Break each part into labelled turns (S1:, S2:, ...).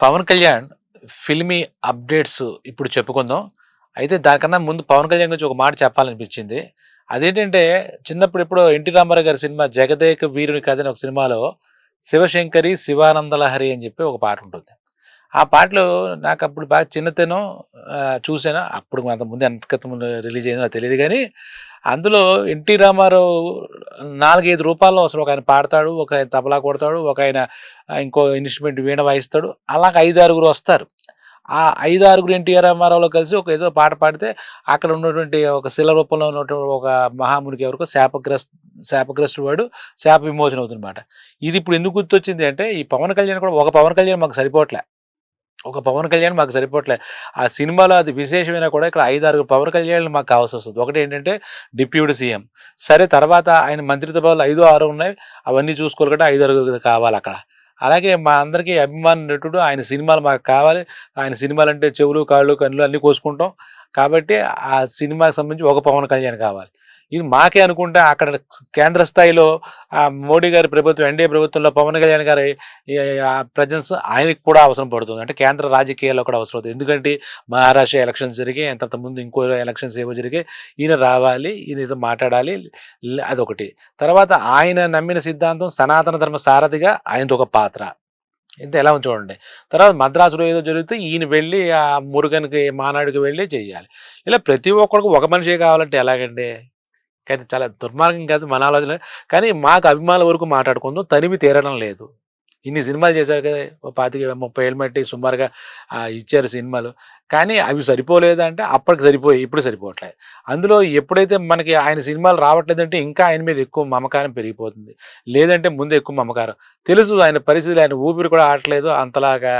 S1: Pawan Kalyan filmy updates ఇప్పుడు చెప్పుకుందాం. అయితే దానికన్నా ముందు పవన్ కళ్యాణ్ గురించి ఒక మాట చెప్పాలనిపించింది. అదేంటంటే చిన్నప్పుడు ఎప్పుడో ఎన్టీ రామారావు గారి సినిమా జగదేక వీరుని కథ అని ఒక సినిమాలో శివశంకరి శివానందలహరి అని చెప్పి ఒక పాట ఉంటుంది. ఆ పాటలు నాకు అప్పుడు బాగా చిన్నతనం చూసాను అప్పుడు అంత ముందు ఎంత క్రితం రిలీజ్ అయిందో తెలియదు కానీ అందులో ఎన్టీ రామారావు నాలుగైదు రూపాల్లో అసలు ఒక ఆయన పాడతాడు ఒక ఆయన తబలా కొడతాడు ఒక ఆయన ఇంకో ఇన్స్ట్రుమెంట్ వీణ వాయిస్తాడు. అలాగ ఐదు ఆరుగురు వస్తారు. ఆ ఐదు ఆరుగురు ఎన్టీఆర్ రామారావులో కలిసి ఒక ఏదో పాట పాడితే అక్కడ ఉన్నటువంటి ఒక శిల రూపంలో ఉన్నటువంటి ఒక మహామునికి ఎవరికో శాపగ్రస్త శాపగ్రస్తుడు వాడు శాప విమోచన అవుతుందన్నమాట ఇది ఇప్పుడు ఎందుకు గుర్తొచ్చింది అంటే ఈ పవన్ కళ్యాణ్ కూడా ఒక పవన్ కళ్యాణ్ మాకు సరిపోవట్లే. ఒక పవన్ కళ్యాణ్ మాకు సరిపోవట్లే ఆ సినిమాలో అది విశేషమైన కూడా ఇక్కడ ఐదు ఆరుగురు పవన్ కళ్యాణ్ మాకు కావాల్సి వస్తుంది ఒకటి ఏంటంటే డిప్యూటీ సీఎం. సరే తర్వాత ఆయన మంత్రిత్వ పదవులు ఐదు ఆరు ఉన్నాయి. అవన్నీ చూసుకోవాలంటే ఐదు ఆరుగురు కావాలి అక్కడ. అలాగే మా అందరికీ అభిమాన నటుడు ఆయన సినిమాలు మాకు కావాలి. ఆయన సినిమాలు అంటే చెవులు కాళ్ళు కళ్ళు అన్నీ కోసుకుంటాం. కాబట్టి ఆ సినిమాకి సంబంధించి ఒక పవన్ కళ్యాణ్ కావాలి. ఇది మాకే అనుకుంటే అక్కడ కేంద్ర స్థాయిలో మోడీ గారి ప్రభుత్వం ఎన్డీఏ ప్రభుత్వంలో పవన్ కళ్యాణ్ గారి ప్రజెన్స్ ఆయనకి కూడా అవసరం పడుతుంది. అంటే కేంద్ర రాజకీయాల్లో కూడా అవసరం అవుతుంది ఎందుకంటే మహారాష్ట్ర ఎలక్షన్స్ జరిగాయి. అంత ముందు ఇంకో ఎలక్షన్స్ ఏవో జరిగాయి. ఈయన రావాలి ఈయన ఏదో మాట్లాడాలి అదొకటి. తర్వాత ఆయన నమ్మిన సిద్ధాంతం సనాతన ధర్మ సారథిగా ఆయనది ఒక పాత్ర. ఇంత ఎలా ఉంది చూడండి. తర్వాత మద్రాసులో ఏదో జరిగితే ఈయన వెళ్ళి ఆ మురుగన్కి మానాడికి వెళ్ళి చేయాలి. ఇలా ప్రతి ఒక్కరికి ఒక మనిషే కావాలంటే ఎలాగండి? కానీ చాలా దుర్మార్గం కాదు మన ఆలోచన. కానీ మాకు అభిమానుల వరకు మాట్లాడుకుందాం. తనివి తీరడం లేదు. ఇన్ని సినిమాలు చేశారు కదా ఓ పాతిక ముప్పై ఏళ్ళు మట్టి సుమారుగా ఇచ్చారు సినిమాలు. కానీ అవి సరిపోలేదు అంటే అప్పటికి సరిపోయి ఇప్పుడు సరిపోవట్లేదు. అందులో ఎప్పుడైతే మనకి ఆయన సినిమాలు రావట్లేదంటే ఇంకా ఆయన మీద ఎక్కువ మమకారం పెరిగిపోతుంది. లేదంటే ముందు ఎక్కువ మమకారం. తెలుసు ఆయన పరిస్థితులు ఆయన ఊపిరి కూడా ఆడట్లేదు. అంతలాగా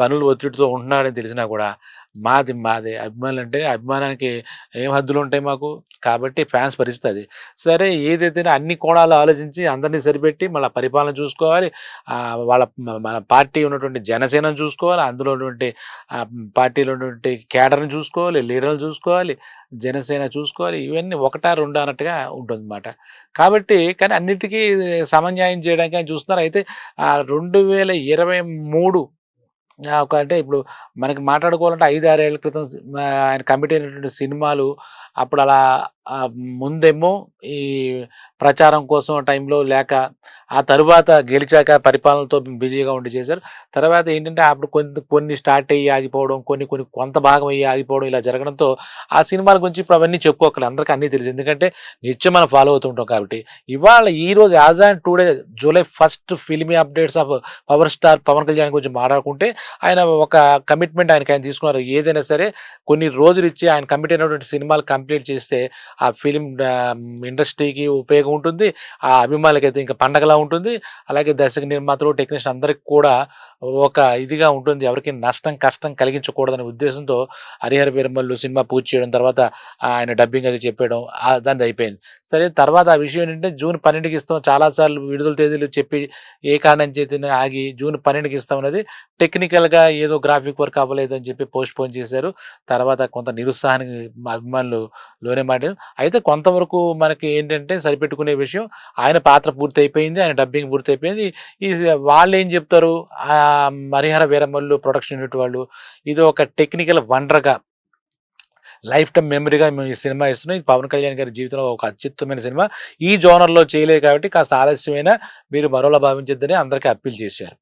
S1: పనులు ఒత్తిడితో ఉంటున్నాడని తెలిసినా కూడా మాది మాది అభిమానులు అంటే అభిమానానికి ఏం హద్దులు ఉంటాయి మాకు? కాబట్టి ఫ్యాన్స్ పరిస్థితి అది. సరే ఏదైతే అన్ని కోణాలు ఆలోచించి అందరినీ సరిపెట్టి మళ్ళీ పరిపాలన చూసుకోవాలి. వాళ్ళ మన పార్టీ ఉన్నటువంటి జనసేనను చూసుకోవాలి. అందులో ఉన్నటువంటి పార్టీలో ఉన్నటువంటి కేడర్ని చూసుకోవాలి. లీడర్లు చూసుకోవాలి. జనసేన చూసుకోవాలి. ఇవన్నీ ఒకటా రెండు అన్నట్టుగా ఉంటుంది అన్నమాట కాబట్టి కానీ అన్నిటికీ సమన్యాయం చేయడానికి ఆయన చూస్తున్నారు. అయితే రెండు వేల ఇరవై మూడు అంటే ఇప్పుడు మనకి మాట్లాడుకోవాలంటే ఐదు ఆరేళ్ళ క్రితం ఆయన కమిటీ అయినటువంటి సినిమాలు అప్పుడు అలా ముందేమో ఈ ప్రచారం కోసం టైంలో లేక ఆ తరువాత గెలిచాక పరిపాలనతో బిజీగా ఉండి చేశారు. తర్వాత ఏంటంటే అప్పుడు కొన్ని కొన్ని స్టార్ట్ అయ్యి ఆగిపోవడం కొన్ని కొన్ని కొంత భాగం అయ్యి ఆగిపోవడం ఇలా జరగడంతో ఆ సినిమాల గురించి ఇప్పుడు అవన్నీ చెప్పుకోకలేదు అందరికీ అన్నీ తెలుసు. ఎందుకంటే నిత్యం మనం ఫాలో అవుతుంటాం కాబట్టి. ఇవాళ ఈ రోజు as and today July first filmy updates of power star Pawan Kalyan గురించి మాట్లాడుకుంటే ఆయన ఒక కమిట్మెంట్ ఆయనకి ఆయన తీసుకున్నారు. ఏదైనా సరే కొన్ని రోజులు ఇచ్చి ఆయన కమిట్ అయినటువంటి సినిమాలు కంప్లీట్ చేస్తే ఆ ఫిలిం ఇండస్ట్రీకి ఉపయోగం ఉంటుంది. ఆ అభిమానులకి అయితే ఇంకా పండగలా ఉంటుంది. అలాగే దర్శక నిర్మాతలు టెక్నీషియన్ అందరికి కూడా ఒక ఇదిగా ఉంటుంది. ఎవరికి నష్టం కష్టం కలిగించకూడదనే ఉద్దేశంతో హరిహర వీరమల్లు సినిమా పూర్తి చేయడం తర్వాత ఆయన డబ్బింగ్ అది చెప్పేయడం ఆ దాన్ని అయిపోయింది. సరే తర్వాత ఆ విషయం ఏంటంటే జూన్ పన్నెండుకి ఇస్తాం. చాలాసార్లు విడుదల తేదీలు చెప్పి ఏ కారణం చేతి ఆగి జూన్ పన్నెండుకి ఇస్తాం అనేది టెక్నికల్గా ఏదో గ్రాఫిక్ వర్క్ అవ్వలేదు అని చెప్పి పోస్ట్ పోన్ చేశారు. తర్వాత కొంత నిరుత్సాహానికి అభిమానులు లోనే మాట్లాడారు. అయితే కొంతవరకు మనకి ఏంటంటే సరిపెట్టుకునే విషయం ఆయన పాత్ర పూర్తి అయిపోయింది ఆయన డబ్బింగ్ పూర్తి అయిపోయింది ఈ వాళ్ళు ఏం చెప్తారు? ఆ హరిహర వీరమల్లు ప్రొడక్షన్ యూనిట్ వాళ్ళు. ఇది ఒక టెక్నికల్ వండర్గా లైఫ్ టైం మెమరీగా మేము ఈ సినిమా ఇస్తున్నాం. ఇది పవన్ కళ్యాణ్ గారి జీవితంలో ఒక అత్యుత్తమైన సినిమా. ఈ జోనర్లో చేయలేదు కాబట్టి కాస్త ఆలస్యమైన మీరు మరోలా భావించద్దని అందరికీ అప్పీల్ చేశారు.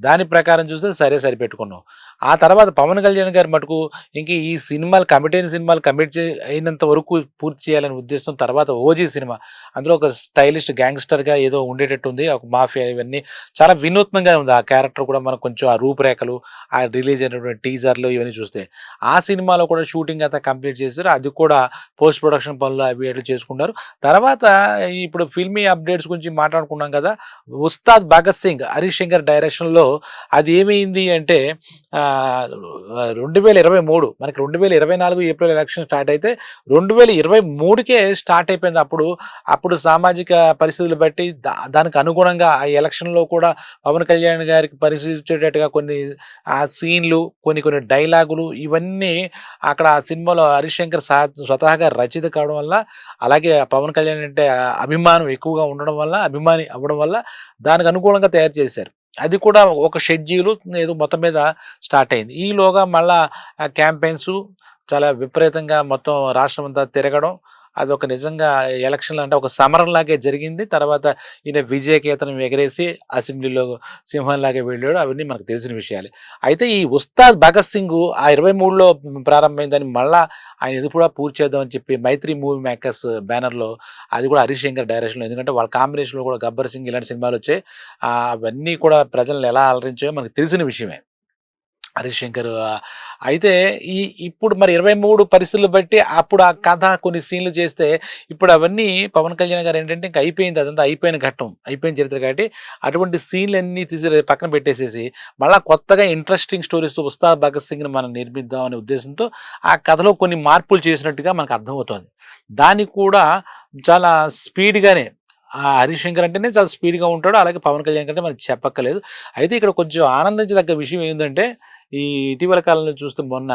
S1: దాని ప్రకారం చూస్తే సరే సరిపెట్టుకున్నాం. ఆ తర్వాత పవన్ కళ్యాణ్ గారి మటుకు ఇంక ఈ సినిమాలు కమిట్ అయిన సినిమాలు కమిట్ అయినంత వరకు పూర్తి చేయాలని ఉద్దేశం తర్వాత ఓజీ సినిమా. అందులో ఒక స్టైలిష్ గ్యాంగ్స్టర్గా ఏదో ఉండేటట్టు ఉంది. ఒక మాఫియా ఇవన్నీ చాలా వినూత్నంగా ఉంది. ఆ క్యారెక్టర్ కూడా మనకు కొంచెం ఆ రూపురేఖలు ఆ రిలీజ్ అయినటువంటి టీజర్లు ఇవన్నీ చూస్తే. ఆ సినిమాలో కూడా షూటింగ్ అంతా కంప్లీట్ చేశారు. అది కూడా పోస్ట్ ప్రొడక్షన్ పనులు అవి అట్లా చేసుకున్నారు తర్వాత ఇప్పుడు ఫిల్మీ అప్డేట్స్ గురించి మాట్లాడుకున్నాం కదా ఉస్తాద్ భగత్ సింగ్ హరీష్ శంకర్ డైరెక్షన్లో అది ఏమైంది అంటే రెండు వేల ఇరవై మూడు మనకి రెండు వేల ఇరవై నాలుగు ఏప్రిల్ ఎలక్షన్ స్టార్ట్ అయితే రెండు వేల ఇరవై మూడుకే స్టార్ట్ అయిపోయింది. అప్పుడు అప్పుడు సామాజిక పరిస్థితులు బట్టి దా- దానికి అనుగుణంగా ఆ ఎలక్షన్లో కూడా పవన్ కళ్యాణ్ గారికి పరిశీలించేటట్టుగా కొన్ని ఆ సీన్లు కొన్ని కొన్ని డైలాగులు ఇవన్నీ అక్కడ ఆ సినిమాలో హరిశంకర్ సా స్వతహాగా రచయిత కావడం వల్ల అలాగే పవన్ కళ్యాణ్ అంటే అభిమానం ఎక్కువగా ఉండడం వల్ల అభిమాని అవ్వడం వల్ల దానికి అనుకూలంగా తయారు చేశారు. అది కూడా ఒక షెడ్యూలు ఏదో మొత్తం మీద స్టార్ట్ అయింది. ఈలోగా మళ్ళా క్యాంపెయిన్స్ చాలా విపరీతంగా మొత్తం రాష్ట్రం అంతా తిరగడం అదొక నిజంగా ఎలక్షన్లు అంటే ఒక సమరం లాగే జరిగింది. తర్వాత ఈయన విజయకేతనం ఎగరేసి అసెంబ్లీలో సింహంలాగే వెళ్ళాడు. అవన్నీ మనకు తెలిసిన విషయాలే. అయితే ఈ ఉస్తాద్ భగత్ సింగ్ ఆ ఇరవై మూడులో ప్రారంభమైందని మళ్ళా ఆయన ఇది కూడా పూర్తి చేద్దామని చెప్పి మైత్రి మూవీ మేకర్స్ బ్యానర్లో అది కూడా హరీష్ శంకర్ డైరెక్షన్లో. ఎందుకంటే వాళ్ళ కాంబినేషన్లో కూడా గబ్బర్ సింగ్ ఇలాంటి సినిమాలు వచ్చాయి. అవన్నీ కూడా ప్రజలను ఎలా అలరించాయో మనకు తెలిసిన విషయమే. హరిశంకర్ శంకర్ అయితే ఈ ఇప్పుడు మరి ఇరవై మూడు పరిస్థితులు బట్టి అప్పుడు ఆ కథ కొన్ని సీన్లు చేస్తే ఇప్పుడు అవన్నీ పవన్ కళ్యాణ్ గారు ఏంటంటే ఇంకా అయిపోయింది అదంతా అయిపోయిన ఘట్టం అయిపోయిన చరిత్ర కాబట్టి అటువంటి సీన్లు అన్నీ తీసి పక్కన పెట్టేసేసి మళ్ళీ కొత్తగా ఇంట్రెస్టింగ్ స్టోరీస్ ఉస్తాద్ భగత్ సింగ్ని మనం నిర్మిద్దాం అనే ఉద్దేశంతో ఆ కథలో కొన్ని మార్పులు చేసినట్టుగా మనకు అర్థమవుతుంది. దానికి కూడా చాలా స్పీడ్గానే ఆ హరిశంకర్ అంటేనే చాలా స్పీడ్గా ఉంటాడు అలాగే పవన్ కళ్యాణ్ కంటే మనకి చెప్పక్కర్లేదు. అయితే ఇక్కడ కొంచెం ఆనందించదగ్గ విషయం ఏంటంటే ఈ ఇటీవల కాలంలో చూస్తే మొన్న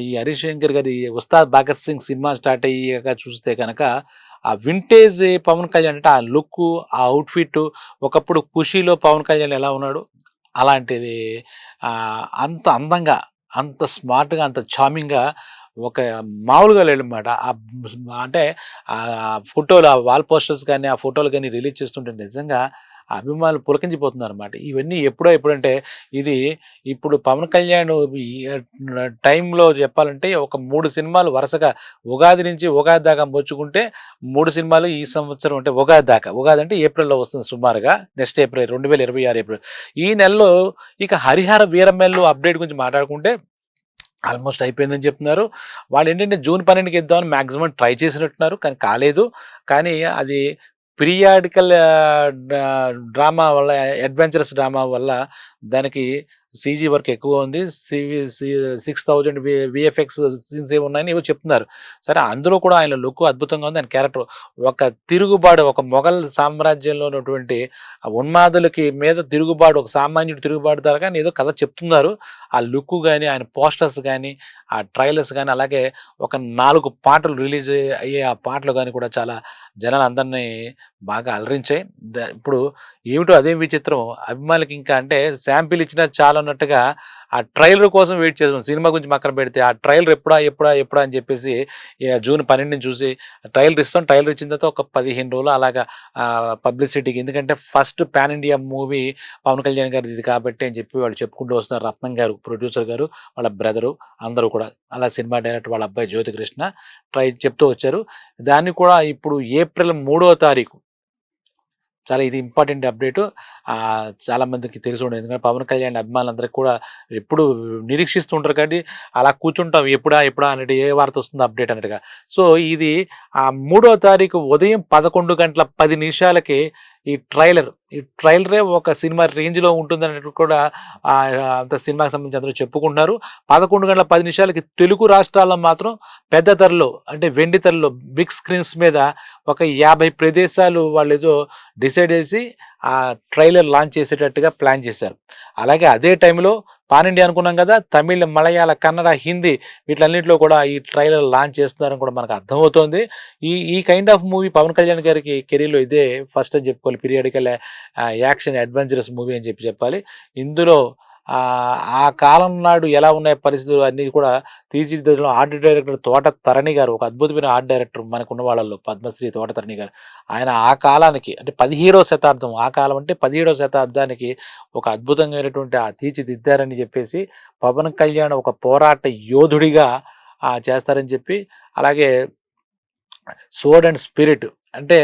S1: ఈ హరీష్ శంకర్ గారి ఉస్తాద్ భగత్ సింగ్ సినిమా స్టార్ట్ అయ్యాక చూస్తే కనుక ఆ వింటేజ్ పవన్ కళ్యాణ్ అంటే ఆ లుక్ ఆ అవుట్ఫిట్ ఒకప్పుడు ఖుషీలో పవన్ కళ్యాణ్ ఎలా ఉన్నాడు? అలాంటిది అంత అందంగా అంత స్మార్ట్గా అంత చామింగ్గా ఒక మామూలుగా లేడనమాట అంటే ఆ ఫోటోలు ఆ వాల్ పోస్టర్స్ కానీ ఆ ఫోటోలు కానీ రిలీజ్ చేస్తుంటే నిజంగా అభిమానులు పులకించిపోతున్నారు అనమాట ఇవన్నీ ఎప్పుడో ఎప్పుడంటే ఇది ఇప్పుడు పవన్ కళ్యాణ్ టైంలో చెప్పాలంటే ఒక మూడు సినిమాలు వరుసగా ఉగాది నుంచి ఉగాది దాకా మొచ్చుకుంటే మూడు సినిమాలు ఈ సంవత్సరం అంటే ఉగాది దాకా. ఉగాది అంటే ఏప్రిల్లో వస్తుంది సుమారుగా నెక్స్ట్ ఏప్రిల్ రెండు వేల ఇరవై ఆరు ఏప్రిల్. ఈ నెలలో ఇక హరిహర వీరమెల్లు అప్డేట్ గురించి మాట్లాడుకుంటే ఆల్మోస్ట్ అయిపోయిందని చెప్తున్నారు. వాళ్ళు ఏంటంటే జూన్ పన్నెండుకి ఇద్దామని మ్యాక్సిమం ట్రై చేసినట్టున్నారు కానీ కాలేదు. కానీ అది పీరియాడికల్ డ్రామా వల్ల అడ్వెంచరస్ డ్రామా వల్ల దానికి సీజీ వర్క్ ఎక్కువ ఉంది. సివి సిక్స్ థౌజండ్ విఎఫ్ఎక్స్ సీన్స్ ఏమి ఉన్నాయని ఏవో చెప్తున్నారు. సరే అందులో కూడా ఆయన లుక్ అద్భుతంగా ఉంది. ఆయన క్యారెక్టర్ ఒక తిరుగుబాటు ఒక మొఘల్ సామ్రాజ్యంలో ఉన్నటువంటి ఉన్మాదులకి మీద తిరుగుబాటు ఒక సామాన్యుడు తిరుగుబాటుదారు కానీ ఏదో కథ చెప్తున్నారు. ఆ లుక్ కానీ ఆయన పోస్టర్స్ కానీ ఆ ట్రైలర్స్ కానీ అలాగే ఒక నాలుగు పాటలు రిలీజ్ అయ్యే ఆ పాటలు కానీ కూడా చాలా జనాలు అందరినీ బాగా అలరించాయి. ద- ఇప్పుడు ఏమిటో అదేం విచిత్రం. అభిమానులకి ఇంకా అంటే శాంపిల్ ఇచ్చినా చాలా అన్నట్టుగా ఆ ట్రైలర్ కోసం వెయిట్ చేస్తున్నాం. సినిమా గురించి పక్కన పెడితే ఆ ట్రైలర్ ఎప్పుడా ఎప్పుడా ఎప్పుడా అని చెప్పేసి జూన్ పన్నెండుని చూసి ట్రైలర్ ఇస్తాం. ట్రైలర్ ఇచ్చిన తర్వాత ఒక పదిహేను రోజులు అలాగా పబ్లిసిటీకి. ఎందుకంటే first pan India movie Pawan Kalyan గారి ఇది కాబట్టి అని చెప్పి వాళ్ళు చెప్పుకుంటూ వస్తున్నారు. రత్నం గారు ప్రొడ్యూసర్ గారు వాళ్ళ బ్రదరు అందరూ కూడా. అలా సినిమా డైరెక్టర్ వాళ్ళ అబ్బాయి జ్యోతికృష్ణ ట్రై చెప్తూ వచ్చారు. దాన్ని కూడా ఇప్పుడు ఏప్రిల్ మూడో తారీఖు చాలా ఇది ఇంపార్టెంట్ అప్డేట్. చాలా మందికి తెలిసి ఉండదు. ఎందుకంటే పవన్ కళ్యాణ్ అభిమానులందరికీ కూడా ఎప్పుడు నిరీక్షిస్తూ ఉంటారు కాబట్టి అలా కూర్చుంటాం ఎప్పుడా ఎప్పుడా అన్నట్టు ఏ వార్త వస్తుందో అప్డేట్ అన్నట్టుగా. సో ఇది ఆ మూడో తారీఖు ఉదయం పదకొండు గంటల పది నిమిషాలకి ఈ ట్రైలర్ ఈ ట్రైలరే ఒక సినిమా రేంజ్లో ఉంటుంది అన్నట్టు కూడా అంత సినిమాకి సంబంధించి అందరూ చెప్పుకుంటున్నారు. పదకొండు గంటల పది నిమిషాలకి తెలుగు రాష్ట్రాల్లో మాత్రం పెద్ద ధరలో అంటే వెండి ధరలో బిగ్ స్క్రీన్స్ మీద ఒక యాభై ప్రదేశాలు వాళ్ళు ఏదో డిసైడ్ చేసి ఆ ట్రైలర్ లాంచ్ చేసేటట్టుగా ప్లాన్ చేశారు. అలాగే అదే టైంలో పాన్ ఇండియా అనుకున్నాం కదా తమిళ మలయాళ కన్నడ హిందీ వీటిలన్నింటిలో కూడా ఈ ట్రైలర్ లాంచ్ చేస్తున్నారని కూడా మనకు అర్థమవుతోంది. ఈ ఈ kind of movie Pawan Kalyan గారికి కెరీర్లో ఇదే ఫస్ట్ అని చెప్పుకోవాలి. పీరియాడికల్ యాక్షన్ అడ్వెంచరస్ మూవీ అని చెప్పి చెప్పాలి. ఇందులో ఆ కాలం నాడు ఎలా ఉన్నాయి పరిస్థితులు అన్నీ కూడా తీర్చిదిద్దడంలో ఆర్ట్ డైరెక్టర్ తోట తరణి గారు ఒక అద్భుతమైన ఆర్ట్ డైరెక్టర్ మనకున్న వాళ్ళలో పద్మశ్రీ తోట తరణి గారు. ఆయన ఆ కాలానికి అంటే పదిహేడవ శతాబ్దం ఆ కాలం అంటే పదిహేడవ శతాబ్దానికి ఒక అద్భుతమైనటువంటి ఆ తీర్చిదిద్దారని చెప్పేసి పవన్ కళ్యాణ్ ఒక పోరాట యోధుడిగా చేస్తారని చెప్పి అలాగే సోడ్ అండ్ స్పిరిట్ అంటే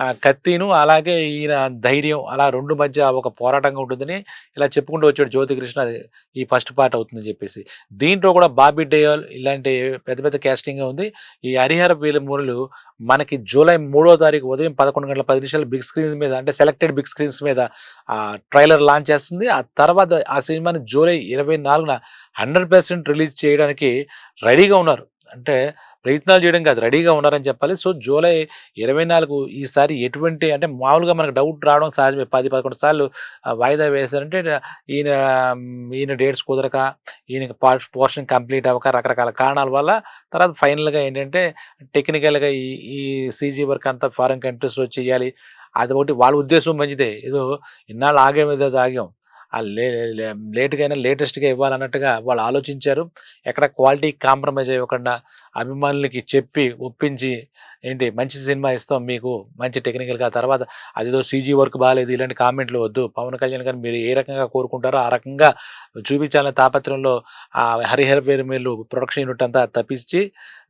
S1: ఆ కత్తిను అలాగే ఈయన ధైర్యం అలా రెండు మధ్య ఒక పోరాటంగా ఉంటుందని ఇలా చెప్పుకుంటూ వచ్చాడు జ్యోతికృష్ణ. అది ఈ ఫస్ట్ పార్ట్ అవుతుందని చెప్పేసి. దీంట్లో కూడా బాబీ డేయోల్ ఇలాంటి పెద్ద పెద్ద క్యాస్టింగ్ ఉంది. ఈ హరిహర వీలమూరులు మనకి జూలై మూడో తారీఖు ఉదయం పదకొండు గంటల పది నిమిషాలు బిగ్ స్క్రీన్స్ మీద అంటే సెలెక్టెడ్ బిగ్ స్క్రీన్స్ మీద ఆ ట్రైలర్ లాంచ్ చేస్తుంది. ఆ తర్వాత ఆ సినిమాని జూలై ఇరవై నాలుగున హండ్రెడ్ పర్సెంట్ రిలీజ్ చేయడానికి రెడీగా ఉన్నారు. అంటే ప్రయత్నాలు చేయడం కాదు రెడీగా ఉన్నారని చెప్పాలి. సో జూలై ఇరవై నాలుగు ఈసారి ఎటువంటి అంటే మామూలుగా మనకు డౌట్ రావడం సహజమే. పది పదకొండు సార్లు వాయిదా వేశారంటే ఈయన ఈయన డేట్స్ కుదరక ఈయన పోర్షన్ కంప్లీట్ అవ్వక రకరకాల కారణాల వల్ల తర్వాత ఫైనల్గా ఏంటంటే టెక్నికల్గా ఈ ఈ సీజీ వర్క్ అంతా ఫారెన్ కంట్రీస్లో చేయాలి. అది ఒకటి వాళ్ళ ఉద్దేశం మంచిదే. ఏదో ఇన్నాళ్ళు ఆగేం ఏదో ఆగాం. ఆ లే అయినా లేటెస్ట్‌గా ఇవ్వాలన్నట్టుగా వాళ్ళు ఆలోచించారు. ఎక్కడ క్వాలిటీ కాంప్రమైజ్ అవ్వకుండా అభిమానులకి చెప్పి, ఒప్పించి ఏంటి మంచి సినిమా ఇస్తాం మీకు మంచి టెక్నికల్‌గా తర్వాత అదేదో సీజీ వర్క్ బాగాలేదు ఇలాంటి కామెంట్లు వద్దు. పవన్ కళ్యాణ్ గారు మీరు ఏ రకంగా కోరుకుంటారో ఆ రకంగా చూపించాలనే తాపత్రయంలో ఆ హరిహర మీరు ప్రొడక్షన్ యూనిట్ అంతా తప్పించి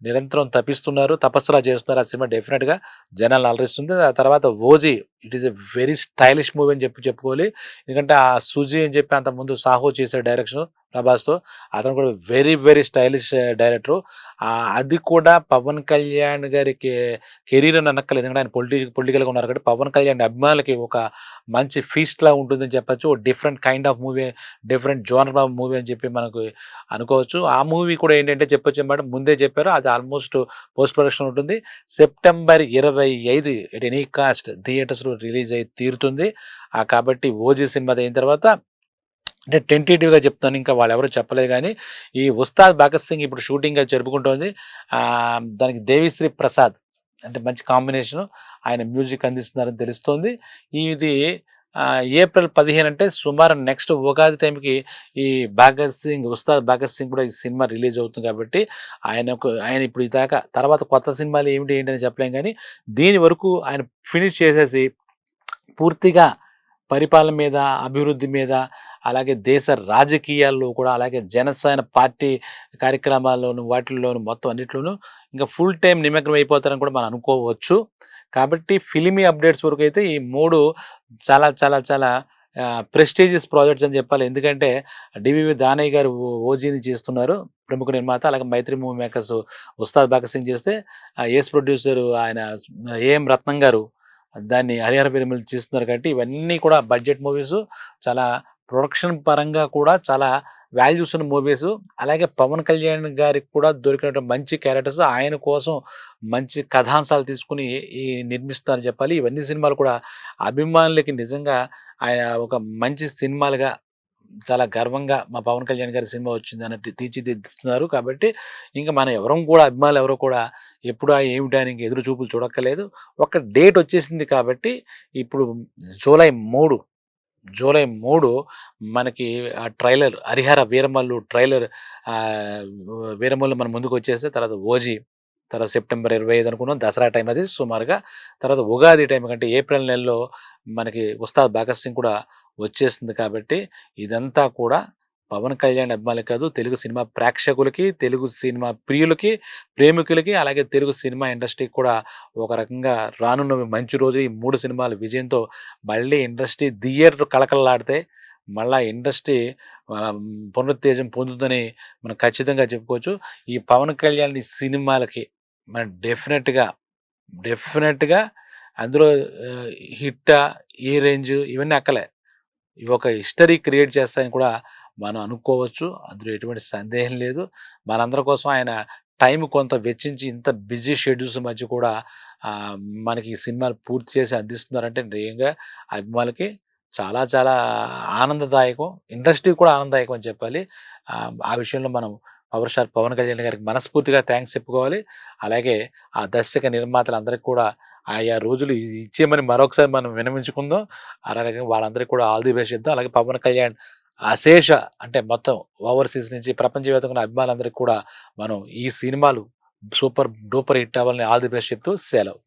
S1: నిరంతరం తప్పిస్తున్నారు. తపస్సులా చేస్తున్నారు. ఆ సినిమా డెఫినెట్గా జనాల్ని అలరిస్తుంది. ఆ తర్వాత 'OG' it is a very stylish movie అని చెప్పి చెప్పుకోవాలి. ఎందుకంటే ఆ 'సుజీ' అని చెప్పి అంత ముందు 'సాహో' చేసే డైరెక్షన్ ప్రభాస్‌తో. అతను కూడా వెరీ వెరీ స్టైలిష్ డైరెక్టర్ అది కూడా పవన్ కళ్యాణ్ గారికి కెరీర్ అని అనక్కలేదు ఎందుకంటే ఆయన పొలిటి పొలిటికల్‌గా ఉన్నారు కాబట్టి పవన్ కళ్యాణ్ అభిమానులకి ఒక మంచి ఫీస్ట్‌లా ఉంటుందని చెప్పచ్చు different kind of movie, different genre of movie అని చెప్పి మనకు అనుకోవచ్చు. ఆ మూవీ కూడా ఏంటంటే చెప్పొచ్చు మేడం ముందే చెప్పారు. అది ఆల్మోస్ట్ పోస్ట్ ప్రొడక్షన్ ఉంటుంది. సెప్టెంబర్ 25 ఎట్ ఎనీ కాస్ట్ థియేటర్స్‌లో రిలీజ్ అయి తీరుతుంది. కాబట్టి 'ఓజీ' సినిమా అయిన తర్వాత అంటే టెంటేటివ్‌గా చెప్తాను ఇంకా వాళ్ళు ఎవరు చెప్పలేదు కానీ ఈ 'ఉస్తాద్ భగత్ సింగ్' ఇప్పుడు షూటింగ్గా జరుపుకుంటుంది జరుపుకుంటోంది. దానికి 'దేవిశ్రీ ప్రసాద్' అంటే మంచి కాంబినేషన్ ఆయన మ్యూజిక్ అందిస్తున్నారని తెలుస్తోంది. ఇది ఏప్రిల్ 15 అంటే సుమారు నెక్స్ట్ ఉగాది టైంకి ఈ 'భగత్ సింగ్' 'ఉస్తాద్ భగత్ సింగ్' కూడా ఈ సినిమా రిలీజ్ అవుతుంది కాబట్టి ఆయనకు ఆయన ఇప్పుడు ఇదాకా తర్వాత కొత్త సినిమాలు ఏమిటి ఏంటి అని చెప్పలేం కానీ దీని వరకు ఆయన ఫినిష్ చేసేసి పూర్తిగా పరిపాలన మీద, అభివృద్ధి మీద, అలాగే దేశ రాజకీయాల్లో కూడా, అలాగే జనసేన పార్టీ కార్యక్రమాల్లోను, వాటిల్లోను మొత్తం అన్నిట్లోనూ ఇంకా ఫుల్ టైం నిమగ్నం అయిపోతారని కూడా మనం అనుకోవచ్చు. కాబట్టి ఫిలిమీ అప్డేట్స్ వరకు అయితే ఈ మూడు చాలా చాలా చాలా ప్రెస్టీజియస్ ప్రాజెక్ట్స్ అని చెప్పాలి. ఎందుకంటే డివివి దానయ్య గారు ఓ 'ఓజీని' చేస్తున్నారు. ప్రముఖ నిర్మాత. అలాగే మైత్రి మూవీ మేకర్స్ 'ఉస్తాద్ భగత్ సింగ్' చేస్తే ఏస్ ప్రొడ్యూసర్ ఆయన ఏఎం రత్నం గారు దాన్ని 'హరిహర వీరమల్లు' చేస్తున్నారు కాబట్టి ఇవన్నీ కూడా బడ్జెట్ మూవీస్ చాలా ప్రొడక్షన్ పరంగా కూడా చాలా వాల్యూస్ ఉన్న మూవీస్ అలాగే పవన్ కళ్యాణ్ గారికి కూడా దొరికినటువంటి మంచి క్యారెక్టర్స్ ఆయన కోసం మంచి కథాంశాలు తీసుకొని ఈ నిర్మిస్తారని చెప్పాలి. ఇవన్నీ సినిమాలు కూడా అభిమానులకి నిజంగా ఆయన ఒక మంచి సినిమాలుగా చాలా గర్వంగా మా పవన్ కళ్యాణ్ గారి సినిమా వచ్చింది అన్నట్టు తీర్చిదిద్దుతున్నారు. కాబట్టి ఇంకా మన ఎవరం కూడా అభిమానులు ఎవరు కూడా ఎప్పుడా ఏమిటా అని ఇంక ఎదురు చూపులు చూడక్కర్లేదు. ఒక డేట్ వచ్చేసింది కాబట్టి ఇప్పుడు జూలై మూడు జూలై మూడు మనకి ఆ ట్రైలర్ 'హరిహర వీరమల్లు' ట్రైలర్ వీరమల్లు మన ముందుకొచ్చేస్తే తర్వాత 'ఓజీ' తర్వాత సెప్టెంబర్ 25 అనుకున్నాం. దసరా టైం అది సుమారుగా. తర్వాత ఉగాది టైం కంటే ఏప్రిల్ నెలలో మనకి 'ఉస్తాద్ భగత్ సింగ్' కూడా వచ్చేస్తుంది కాబట్టి ఇదంతా కూడా పవన్ కళ్యాణ్ అభిమానులు కాదు, తెలుగు సినిమా ప్రేక్షకులకి, తెలుగు సినిమా ప్రియులకి, ప్రేమికులకి, అలాగే తెలుగు సినిమా ఇండస్ట్రీకి కూడా ఒక రకంగా రానున్న మంచి రోజు ఈ మూడు సినిమాలు విజయంతో మళ్ళీ ఇండస్ట్రీ థియేటర్ కళకళలాడితే మళ్ళా ఇండస్ట్రీ పునరుత్తేజం పొందుతుందని మనం ఖచ్చితంగా చెప్పుకోవచ్చు. ఈ పవన్ కళ్యాణ్ సినిమాలకి మనం డెఫినెట్‌గా, డెఫినెట్‌గా అందులో హిట్టా, ఏ రేంజ్ ఇవన్నీ అక్కలే. ఇవి ఒక హిస్టరీ క్రియేట్ చేస్తాయని కూడా మనం అనుకోవచ్చు. అందులో ఎటువంటి సందేహం లేదు. మనందరి కోసం ఆయన టైం కొంత వెచ్చించి ఇంత బిజీ షెడ్యూల్స్ మధ్య కూడా మనకి ఈ సినిమాలు పూర్తి చేసి అందిస్తున్నారంటే నిజంగా అభిమానులకి చాలా చాలా ఆనందదాయకం. ఇండస్ట్రీ కూడా ఆనందదాయకం అని చెప్పాలి. ఆ విషయంలో మనం పవర్ స్టార్ పవన్ కళ్యాణ్ గారికి మనస్ఫూర్తిగా థ్యాంక్స్ చెప్పుకోవాలి. అలాగే ఆ దర్శక నిర్మాతలందరికీ కూడా ఆయా రోజులు ఇచ్చేయమని మరొకసారి మనం వినమించుకుందాం అలాగే వాళ్ళందరికీ కూడా ఆల్ ది బెస్ట్ చెప్తాం అలాగే పవన్ కళ్యాణ్ అశేష అంటే మొత్తం ఓవర్‌సీస్ నుంచి ప్రపంచవ్యాప్తంగా అభిమానులందరికీ కూడా మనం ఈ సినిమాలు సూపర్ డూపర్ హిట్ అవ్వాలని ఆల్ ది బెస్ట్ చెప్తూ సెలవు.